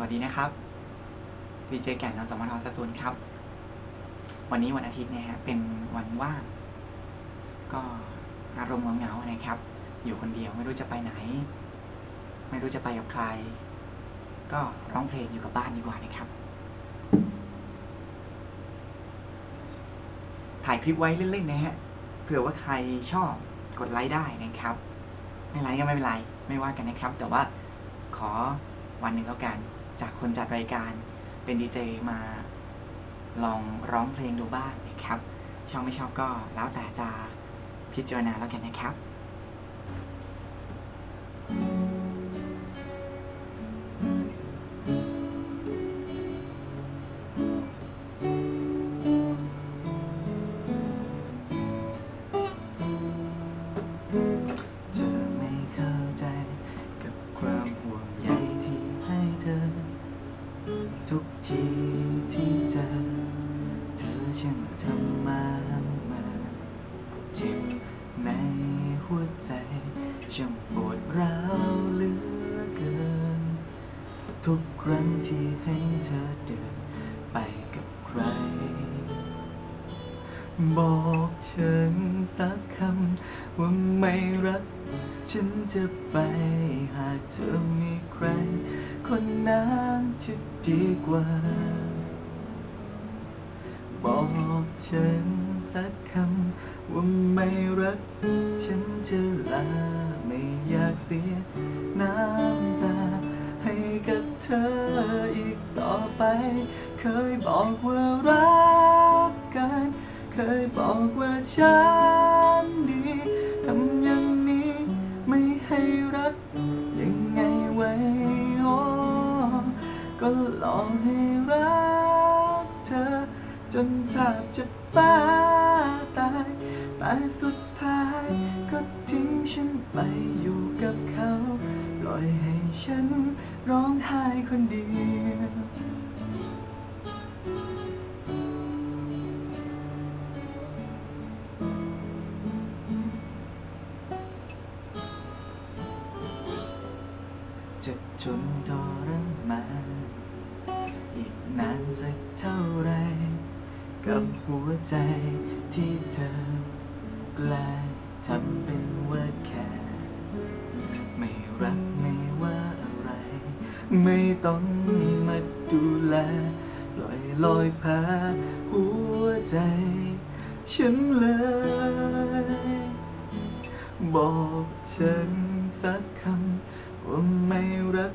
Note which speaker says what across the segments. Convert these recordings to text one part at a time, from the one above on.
Speaker 1: สวัสดีนะครับดีเจแก่นนสมทสตูลครับ วันนี้วันอาทิตย์นะฮะเป็นวันว่างก็อารมณ์เหงาๆนะครับ อยู่คนเดียวไม่รู้จะไปไหน ไม่รู้จะไปกับใคร ก็ร้องเพลงอยู่กับบ้านดีกว่านะครับ ถ่ายคลิปไว้เล่นๆนะฮะเผื่อว่าใครชอบกดไลค์ได้นะครับ ไม่ไลค์ก็ไม่เป็นไร ไม่ว่ากันนะครับ แต่ว่าขอวันหนึ่งแล้วกัน จากคนจัดรายการเป็นดีเจมาลองร้องเพลงดูบ้างนะครับ ชอบไม่ชอบก็แล้วแต่จะพิจารณาแล้วกันนะครับ เจ็บในหัวใจช่างปวดร้าวเหลือเกิน ทุกครั้งที่เห็นเธอเดินไปกับใคร บอกฉันสักคำว่าไม่รัก ฉันจะไปหากเธอมีใคร คนนั้นจะดีกว่า บอกฉัน สักคำว่าไม่รัก ฉันจะลาไม่อยากเสียน้ำตา ให้กับเธออีกต่อไป เคยบอกว่ารักกัน เคยบอกว่าฉันดีทำอย่างนี้ไม่ให้รัก ยังไงไว้โอ้ก็ลองให้รักเธอ จนแทบจะ บ้าตายแต่สุดท้ายก็ทิ้งฉันไปอยู่กับเขาปล่อยให้ฉันร้องไห้คนเดียวจะทนทรมานอีกนานสัก กับหัวใจที่เธอแกลทำเป็นว่าแค่ ไม่รักไม่ว่าอะไร ไม่ต้องมาดูแลลอยลอยพาหัวใจ ฉันเลย บอกฉันสักคำว่าไม่รัก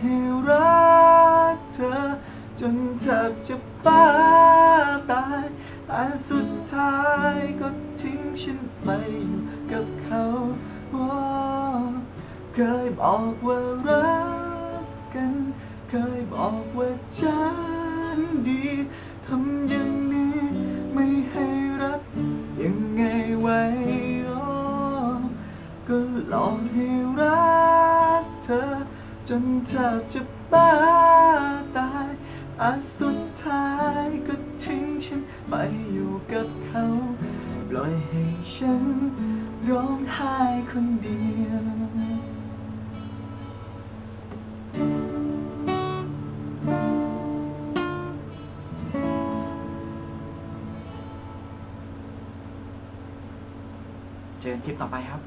Speaker 1: ให้รักเธอ จนแทบจะบ้าตายแต่สุดท้ายก็ทิ้งฉันไปอยู่กับเขาเคยบอกว่ารักกัน เคยบอกว่าฉันดีทำอย่างนี้ไม่ให้รักยังไงไว้อ้ก็ลองให้ นแทบจะบ้าตายแต่สุดท้ายก็ทิ้งฉันไปอยู่กับเขา ปล่อยให้ฉันร้องไห้คนเดียวเจอกันคลิปต่อไปครับ